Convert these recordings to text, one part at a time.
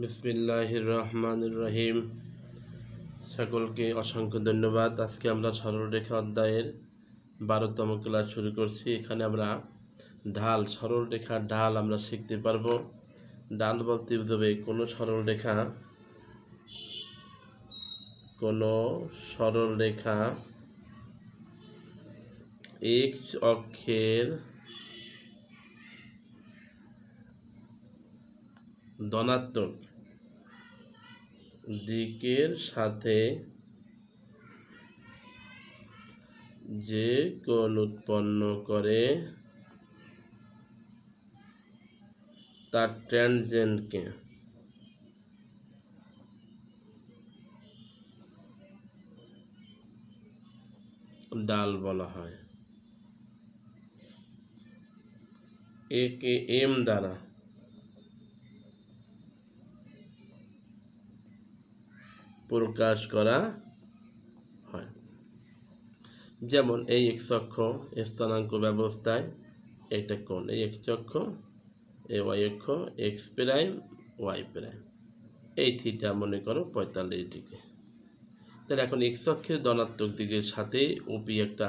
বিসমিল্লাহির রহমানির রহিম সকলকে অসংখ্য ধন্যবাদ। আজকে আমরা সরলরেখা অধ্যায়ের বারোতম ক্লাস শুরু করছি। এখানে আমরা ঢাল সরলরেখার ঢাল আমরা শিখতে পারব। ঢাল বলতে বুঝবে, কোনো সরলরেখা কোনো সরলরেখা এক অক্ষের ধনাত্মক। দিকের সাথে যে কোণ উৎপন্ন করে, তার ট্যানজেন্টকে ডাল বলা হয়। একে এম দ্বারা প্রকাশ করা হয়। যেমন এই এক্স অক্ষ স্থানাঙ্ক ব্যবস্থায় একটা কোণ, এই এক্স অক্ষ এ ওয়াই অক্ষ এক্স প্রাইম ওয়াই প্রাইম। এই থিটা মনে করো পঁয়তাল্লিশ ডিগ্রি। তাহলে এখন এক্স অক্ষের ধনাত্মক দিকের সাথে ওপি একটা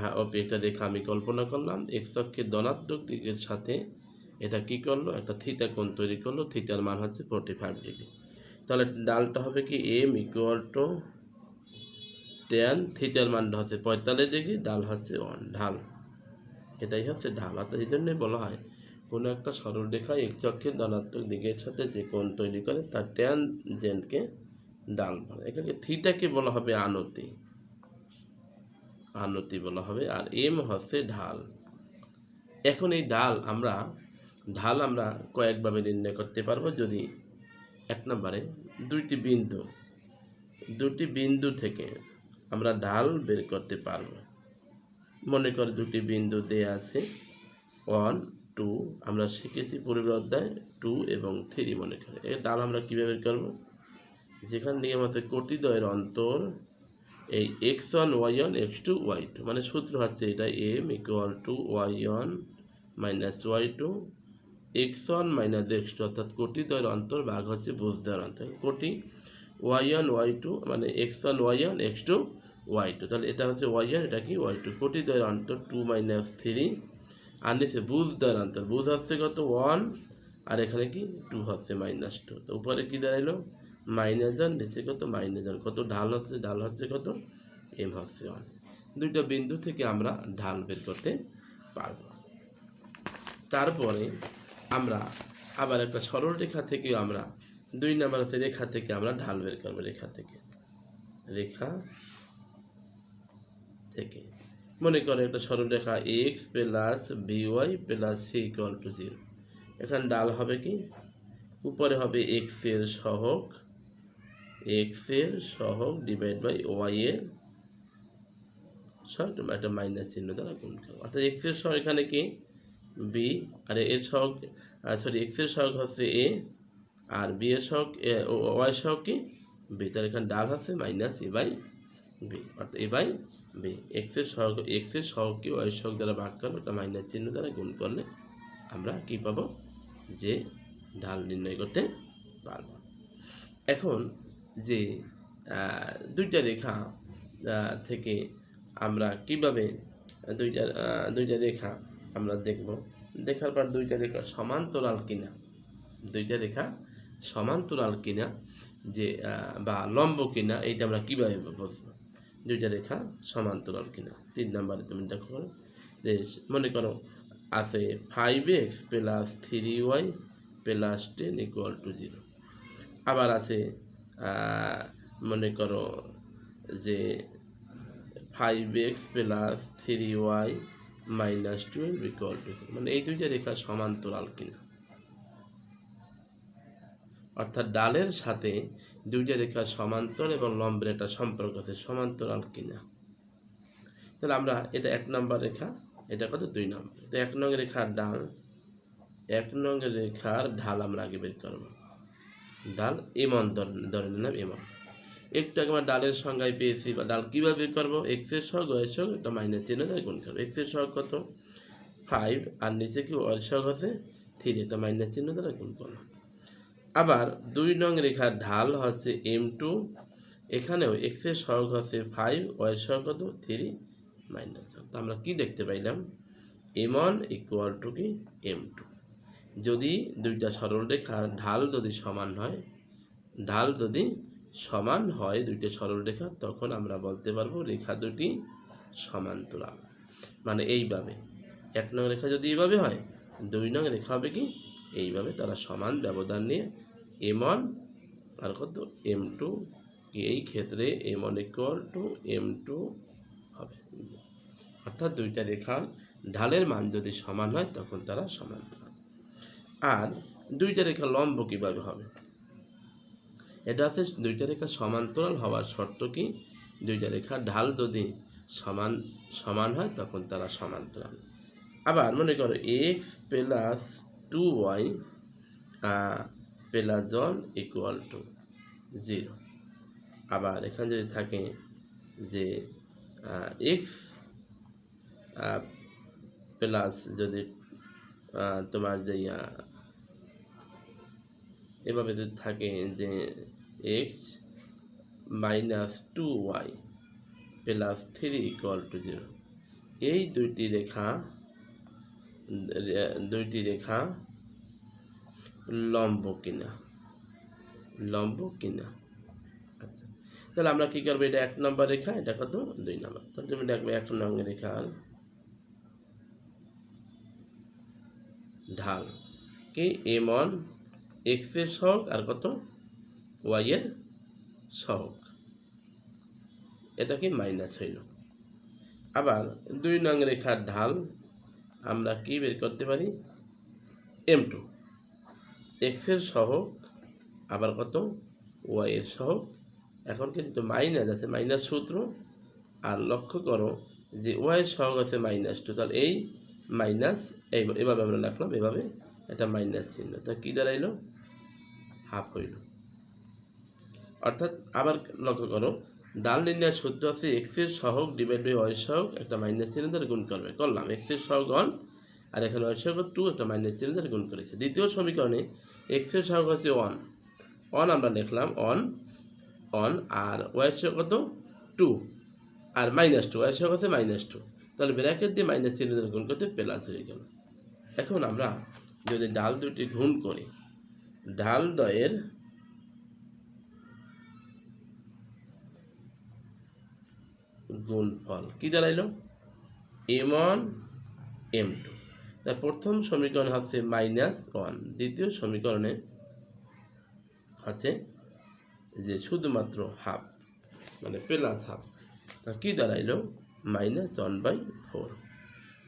হ্যাঁ ওপি একটা রেখা আমি কল্পনা করলাম। এক্স অক্ষের ধনাত্মক দিকের সাথে এটা কি করল? একটা থিটা কোণ তৈরি করল। থিটার মান হচ্ছে ফোরটি ফাইভ ডিগ্রি। তাহলে ডালটা হবে কি এম ইকুয়াল টু টেন থিটার মানটা হচ্ছে পঁয়তাল্লিশ ডিগ্রি, ডাল হচ্ছে ওয়ান, ঢাল। এটাই হচ্ছে ঢাল। অর্থাৎ এই জন্যই বলা হয়, কোনো একটা সরল রেখা এক চক্ষের ধনাত্মক দিকের সাথে যে কোণ তৈরি করে, তার ট্যান জেন্টকে ডাল বলে। এখানে থিটাকে বলা হবে আনতি। আনতি বলা হবে, আর এম হচ্ছে ঢাল। এখন এই ডাল আমরা, ঢাল আমরা কয়েকভাবে নির্ণয় করতে পারব। যদি এক নম্বরে দুইটি বিন্দু। দুটি বিন্দু থেকে আমরা ঢাল বের করতে পারব। মনে করে দুটি বিন্দু দেয়া আছে। ওয়ান, টু, আমরা শিখেছি পূর্বের অধ্যায়, টু এবং থ্রি মনে করে। এই ডাল আমরা কীভাবে বের করব? যেখানে নিয়ম আছে কোটিদ্বয়ের অন্তর, এই x one, y one, x two, y two মানে সূত্র হচ্ছে এটা m equal to y one minus y two x one minus x two অর্থাৎ কোটি দ্বয়ের অন্তর ভাগ হচ্ছে বুঝ দেওয়ার অন্তর। কোটি ওয়াই ওয়ান ওয়াই টু মানে x one y one x two y two তাহলে এটা হচ্ছে ওয়াই ওয়ান এটা কি? ওয়াই টু কোটি দ্বয়ের অন্তর টু মাইনাস থ্রি আর নিচে বুঝ দেওয়ার অন্তর। বুঝ হচ্ছে কত? ওয়ান আর এখানে কি? টু হচ্ছে মাইনাস টু তো উপরে কি দাঁড়াইলো? মাইনাস ওয়ান নিচে কত? মাইনাস ওয়ান কত? ঢাল হচ্ছে ঢাল হচ্ছে কত? এম হচ্ছে ওয়ান দুইটা বিন্দু থেকে আমরা ঢাল বের করতে পারব। তারপরে আমরা আবার একটা সরল রেখা থেকেও আমরা দুই নাম্বার আছে রেখা থেকে আমরা ঢাল বের করব রেখা থেকে। রেখা থেকে। মনে করে একটা সরল রেখা x plus b y plus c equal to zero এখানে ডাল হবে কি? উপরে হবে এক্সের সহক এক্সের সহক ডিভাইড বাই ওয়াই এর সহগ, একটা মাইনাস চিহ্ন দ্বারা গুণ অর্থাৎ এক্সের সহগ এখানে কি? বি আর এর সহগ সরি এক্সের সহগ হচ্ছে এ আর বি এর সহগ ওয়াই সহগ কি? বি তার এখানে ডাল হচ্ছে মাইনাস এ বাই বি অর্থাৎ এ বাই বি এক্সের সহগ এক্সের সহগকে ওয়াই সহগ দ্বারা ভাগ করব একটা মাইনাস চিহ্ন দ্বারা গুণ করলে আমরা কি পাবো? যে ঢাল নির্ণয় করতে পারব। এখন যে দুইটা রেখা থেকে আমরা কীভাবে দুইটা দুইটা রেখা আমরা দেখব। দেখার পর দুইটা রেখা সমান্তরাল কিনা। দুইটা রেখা সমান্তরাল কিনা যে বা লম্ব কিনা, এইটা আমরা কীভাবে বুঝব দুইটা রেখা সমান্তরাল কিনা। তিন নাম্বারে তুমি দেখো যে, মনে করো আছে five x plus three y plus ten equal to zero আবার আছে মনে করো যে five x plus three y minus twelve equal to মানে এই দুইটা রেখা সমান্তরাল কিনা। অর্থাৎ ডালের সাথে দুইটা রেখা সমান্তর এবং লম্বের একটা সম্পর্ক আছে, সমান্তরাল কিনা। তাহলে আমরা এটা এক নম্বর রেখা, এটা কত? দুই নম্বর। তো এক নং রেখার ডাল, এক নং রেখার ঢাল আমরা আগে বের করব। ডাল এমন ধরে নিলাম এমন। একটু আমরা ডালের সংজ্ঞায় পেয়েছি, বা ডাল কীভাবে করব? এক্সের সহগ ওয়ের সহগ, একটা মাইনাস চিহ্ন দিয়ে গুণ করব। এক্সের সহগ কত? ফাইভ আর নিচে কি ওয়ের সহগ আছে? থ্রি একটা মাইনাস চিহ্ন দ্বারা গুণ করলাম। আবার দুই নং রেখার ঢাল হচ্ছে এম টু এখানেও এক্সের সহগ হচ্ছে ফাইভ ওয়ের সহগ কত? থ্রি মাইনাস তো আমরা কি দেখতে পাইলাম? এম ওয়ান ইকুয়াল টু কি? এম টু যদি দুইটা সরল রেখার ঢাল যদি সমান হয়, ঢাল যদি সমান হয় দুইটা সরল রেখা, তখন আমরা বলতে পারব রেখা দুটি সমান্তরাল মানে এইভাবে। এক নং রেখা যদি এইভাবে হয়, দুই নং রেখা হবে কি? এইভাবে তারা সমান ব্যবধান নিয়ে এম ওয়ান আর কত এম টু এই ক্ষেত্রে m one equal to m two হবে। অর্থাৎ দুইটা রেখার ঢালের মান যদি সমান হয়, তখন তারা সমান্তরাল আর দুইটা রেখা লম্ব কীভাবে হবে? এটা আছে দুইটা রেখা সমান্তরাল হওয়ার শর্ত কি? দুইটা রেখার ঢাল যদি সমান সমান হয়, তখন তারা সমান্তরাল। আবার মনে করো x plus two y plus one equal to zero আবার এখানে যদি থাকে যে এক্স প্লাস যদি তোমার যে এভাবে যদি থাকে যে x minus two y plus three equal to zero এই দুইটি রেখা দুইটি রেখা লম্ব কিনা? লম্ব কিনা? আচ্ছা তাহলে আমরা কি করব? এটা এক নম্বর রেখা, এটা কত? দুই নম্বর। তাহলে তুমি দেখবে এক নম্বর রেখা ঢাল। কি? এম ওয়ান এক্সের সহগ আর কত? ওয়াই এর সহগ। এটা কি মাইনাস হইল আবার দুই নং রেখার ঢাল আমরা কি বের করতে পারি? এম টু এক্সের সহগ, আবার কত? ওয়াই এর সহগ। এখন কিন্তু মাইনাস আছে, মাইনাস সূত্র। আর লক্ষ্য করো যে ওয়াই এর সহগ আছে মাইনাস টু তাহলে এই মাইনাস এই, এভাবে আমরা রাখলাম এভাবে এটা মাইনাস চিহ্ন। তা কী দাঁড়াইলো? হাফ হইল। অর্থাৎ আবার লক্ষ্য করো, ডাল নির্ণয়ের সূত্র আছে এক্সের সহগ ডিভাইড বাই ওয়াই সহগ একটা মাইনাস চিহ্ন দ্বারা গুণ করবে। করলাম এক্সের সহগ ওয়ান আর এখানে ওয়াই সহগ টু একটা মাইনাস চিহ্ন দ্বারা গুণ করেছে। দ্বিতীয় সমীকরণে এক্সের সহগ হচ্ছে ওয়ান ওয়ান আমরা লিখলাম ওয়ান ওয়ান আর ওয়াই সহগ কত? টু আর মাইনাস টু ওয়াই সহগ আছে মাইনাস টু তাহলে ব্র্যাকেট দিয়ে মাইনাস চিহ্ন দ্বারা গুণ করতে প্লাস হয়ে গেল। এখন আমরা যদি ডাল দুটি গুণ করি, ডাল দয়ের গুণফল। কি দাঁড়াইলো এম ওয়ান, এম টু। তার প্রথম সমীকরণ হচ্ছে মাইনাস ওয়ান। দ্বিতীয় সমীকরণে আছে যে শুধুমাত্র হাফ মানে প্লাস হাফ। তা কি দাঁড়াইলো মাইনাস ওয়ান বাই ফোর,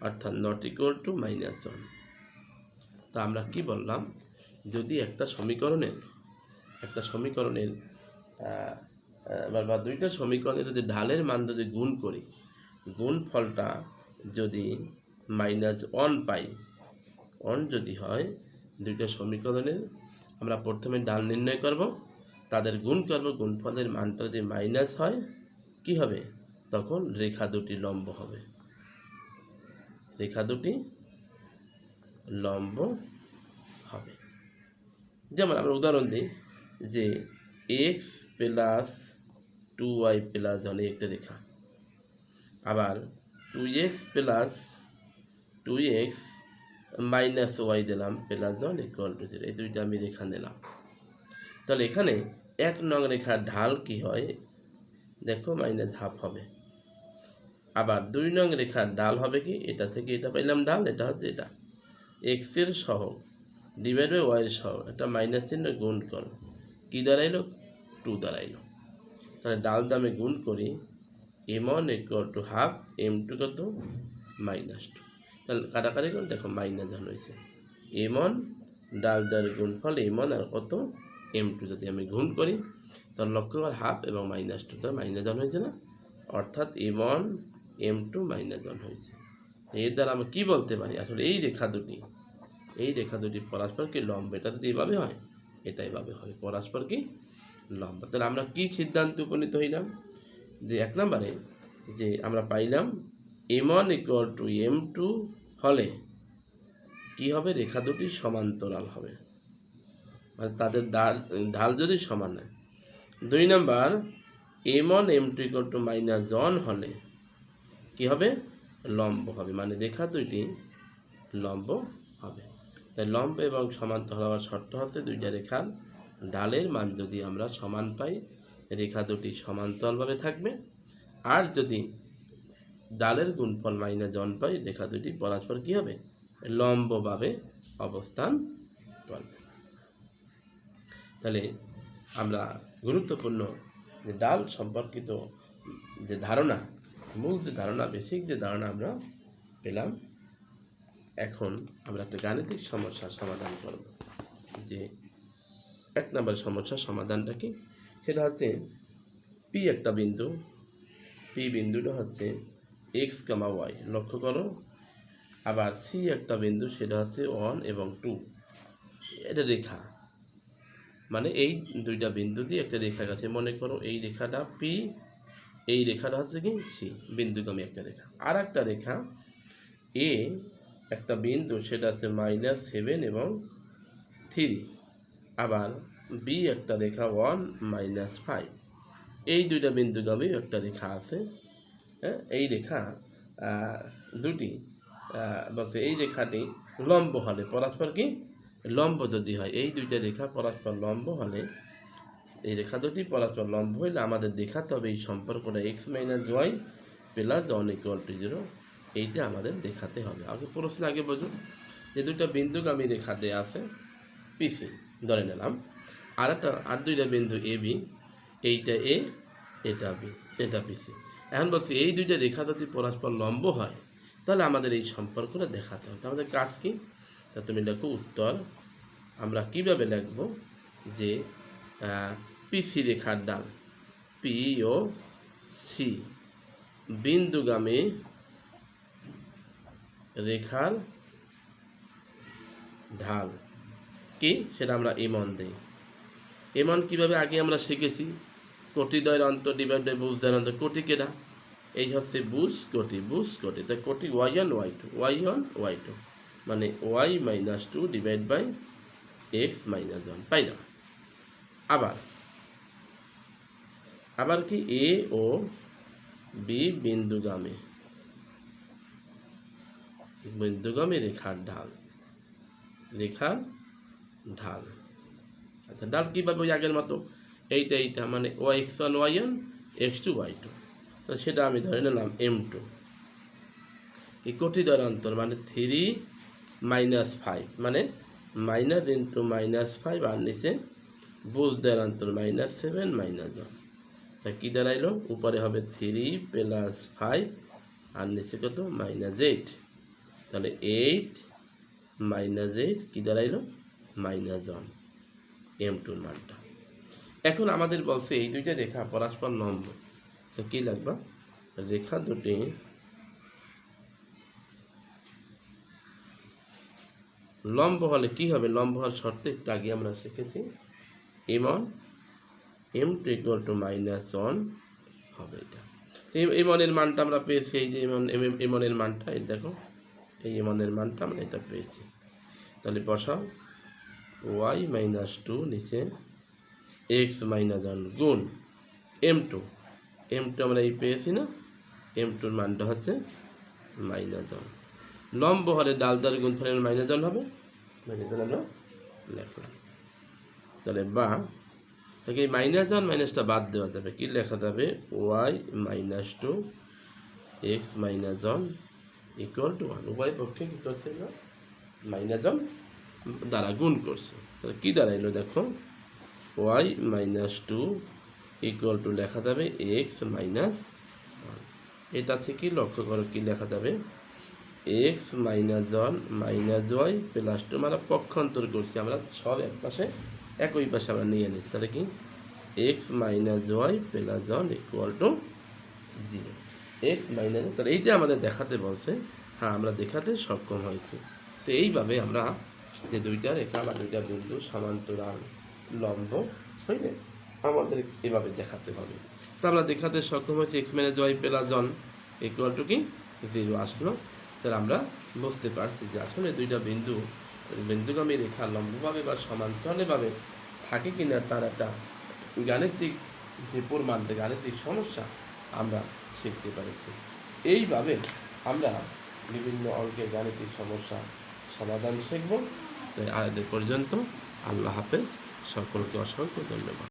অর্থাৎ not equal to minus one. তা আমরা কি বললাম? যদি একটা সমীকরণের একটা সমীকরণের আহ, বা দুইটা সমীকরণে যদি ঢালের মান যদি গুণ করি গুণ ফলটা যদি মাইনাস ওয়ান পাই ওয়ান যদি হয় দুইটা সমীকরণের আমরা প্রথমে ডাল নির্ণয় করব তাদের গুণ করব গুণফলের মানটা যদি মাইনাস হয় কি হবে? তখন রেখা দুটি লম্ব হবে। রেখা দুটি লম্ব হবে। যেমন আমরা উদাহরণ দিই যে x plus two y plus হলে একটা রেখা। আবার two x plus two x minus y দিলাম প্লাস ওয়ান ইকুয়াল টু এই দুইটা আমি রেখা নিলাম। তাহলে এখানে এক নং রেখার ঢাল কি হয়? দেখো মাইনাস হাফ হবে। আবার দুই নং রেখার ডাল হবে কি? এটা থেকে এটা পাইলাম ডাল এটা হচ্ছে এটা। এক্সের সহগ ডিভাইড বাই ওয়াইয়ের সহগ, একটা মাইনাস চিহ্ন গুণ করো। কী দাঁড়াইলো? টু দাঁড়াইলো। তাহলে ডাল দামে গুণ করি m one equal to half m two কত? মাইনাস টু তাহলে কাটাকাটি করুন, দেখো মাইনাস যখন হয়েছে। এম ওয়ান ডাল দ্বারা গুণফল এম ওয়ান আর কত? এম টু যদি আমি গুণ করি, তাহলে লক্ষ্য কর হাফ এবং মাইনাস টু তাহলে মাইনাস ওয়ান হয়েছে না? অর্থাৎ m one m two minus one হয়েছে। এর দ্বারা আমরা কী বলতে পারি? আসলে এই রেখা দুটি, এই রেখা দুটি পরস্পর কি লম্ব, এটা যদি এভাবে হয় এটা এইভাবে হয়। পরস্পর কি লম্ব তাহলে আমরা কি সিদ্ধান্তে উপনীত হইলাম? যে এক নম্বরে যে আমরা পাইলাম m one equal to m two হলে কি হবে? রেখা দুটি সমান্তরাল হবে। মানে তাদের ঢাল ঢাল যদি সমান হয়। দুই number m one m two equal to minus one হলে কি হবে? লম্ব হবে। মানে রেখা দুইটি লম্ব হবে। তাই লম্ব এবং সমান্তরাল হওয়ার শর্ত হচ্ছে দুইটা রেখার ঢালের মান যদি আমরা সমান পাই, রেখা দুটি সমান্তরালভাবে থাকবে। আর যদি ডালের গুণফল মাইনাস ওয়ান পাই, রেখা দুটি পরস্পর কী হবে? লম্বভাবে অবস্থান করবে। তাহলে আমরা গুরুত্বপূর্ণ যে ডাল সম্পর্কিত যে ধারণা, মূল যে ধারণা বেসিক যে ধারণা আমরা পেলাম, এখন আমরা একটা গাণিতিক সমস্যার সমাধান করব। যে এক নম্বর সমস্যার সমাধানটা কি? সেটা হচ্ছে পি একটা বিন্দু পি বিন্দুটা হচ্ছে এক্স কামা ওয়াই লক্ষ্য করো, আবার সি একটা বিন্দু, সেটা হচ্ছে ওয়ান এবং টু এটা রেখা। মানে এই দুইটা বিন্দু দিয়ে একটা রেখা গেছে। মনে করো এই রেখাটা পি এই রেখাটা হচ্ছে কি? সি বিন্দুগামী একটা রেখা। আর একটা রেখা এ একটা বিন্দু, সেটা আছে মাইনাস সেভেন এবং থ্রি আবার বি একটা রেখা ওয়ান মাইনাস ফাইভ এই দুইটা বিন্দুগামী একটা রেখা আছে হ্যাঁ? এই রেখা দুটি বলছে এই রেখাটি লম্ব হলে পরস্পর কি? লম্ব যদি হয়, এই দুইটা রেখা পরস্পর লম্ব হলে, এই রেখা দুটি পরস্পর লম্ব হইলে আমাদের দেখাতে হবে এই সম্পর্কটা x minus y plus one equal to zero এইটা আমাদের দেখাতে হবে। আগে প্রশ্ন আগে বোঝো যে দুইটা বিন্দুগামী রেখা দেয়া আছে, পিসি, ধরে নিলাম। আর একটা আর দুইটা বিন্দু এ বি এইটা এ এটা বি এটা পিসি এখন বলছি, এই দুইটা রেখা যদি পরস্পর লম্ব হয়, তাহলে আমাদের এই সম্পর্কটা দেখাতে হবে। আমাদের কাজ কি? তা তুমি লেখো উত্তর। আমরা কীভাবে লিখব যে পিসি রেখার ডাল পি ও সি বিন্দুগামী রেখার ঢাল। কি? সেটা আমরা এমন দেই। এমন কীভাবে আগে আমরা শিখেছি? কোটি দয়ের অন্তর ডিভাইড বাই বুঝ দয়ের অন্তর কোটি কেনা এই হচ্ছে বুঝ কোটি বুঝ কোটি। তাই কোটি y one y two y one y two মানে y minus two divide by x minus one পাইলাম আবার। আবার কি? এ ও বি বিন্দুগামী। বিন্দুগামী রেখার ঢাল। রেখার ঢাল। আচ্ছা ডাল কীভাবে ওই আগের মতো? এইটা এইটা মানে y x one, y one x two, y two. তো সেটা আমি ধরে নিলাম এম টু। এই কোটি অন্তর মানে থ্রি মাইনাস ফাইভ মানে মাইনাস ইন্টু মাইনাস ফাইভ আর নিচে বুঝ দ্বারা অন্তর মাইনাস সেভেন মাইনাস ওয়ান তা কী দাঁড়াইলো? উপরে হবে থ্রি প্লাস ফাইভ আর নিচে কত? মাইনাস এইট তাহলে এইট মাইনাস এইট কী দাঁড়াইলো? মাইনাস ওয়ান এম টুর মানটা। এখন আমাদের বলছে এই দুইটা রেখা পরস্পর লম্ব। তো কী লাগবে? রেখা দুটি লম্ব হলে কি হবে? লম্ব হওয়ার শর্তে একটু আগে আমরা শিখেছি। M one m two equal to minus one হবে এটা। এই এমনের মানটা আমরা পেয়েছি, এই যে এমন এমনের মানটা, এই দেখো, এই এমনের মানটা আমরা এটা পেয়েছি। তাহলে বসাও। ওয়াই মাইনাস টু নিচে এক্স মাইনাস ওয়ান গুণ এম টু এম টু আমরা এই পেয়েছি না? এম টুর মানটা হচ্ছে মাইনাস ওয়ান লম্ব হলে ডাল দ্বার গুণ ফলের মাইনাস ওয়ান হবে। মাইনাস ওয়ান আমরা লেখলাম তাহলে বা, তাকে এই মাইনাস ওয়ান মাইনাসটা বাদ দেওয়া যাবে। কি লেখা যাবে? Y minus two x minus one equal to one উভয় পক্ষে কী করছে না? মাইনাস ওয়ান দ্বারা গুণ করছে। তাহলে কী দাঁড়াইলো দেখো? Y minus two equal to লেখা যাবে এক্স মাইনাস এটা থেকে লক্ষ্য করো কি লেখা যাবে? X minus one minus y plus two আমরা পক্ষান্তর করছি। আমরা সব এক পাশে, একই পাশে আমরা নিয়ে নিচ্ছি। তাহলে কি? X minus y plus one equal to zero x minus তাহলে এইটা আমাদের দেখাতে বলছে। হ্যাঁ আমরা দেখাতে সক্ষম হয়েছি। তো এইভাবে আমরা যে দুইটা রেখা বা দুইটা বিন্দু সমান্তরাল লম্ব হইলে আমাদের এভাবে দেখাতে হবে। তো আমরা দেখাতে সক্ষম হয়েছি x minus y plus one equal to কি? জিরো আসলো। তাহলে আমরা বুঝতে পারছি যে আসলে দুইটা বিন্দু, বিন্দুগামী রেখা লম্বভাবে বা সমান্তরালভাবে থাকে কিনা তার একটা গাণিতিক যে প্রমাণ গাণিতিক সমস্যা আমরা শিখতে পেরেছি। এইভাবে আমরা বিভিন্ন অঙ্কের গাণিতিক সমস্যা সমাধান শিখব। তাই পর্যন্ত। আল্লাহ হাফেজ। সকলকে অসংখ্য ধন্যবাদ।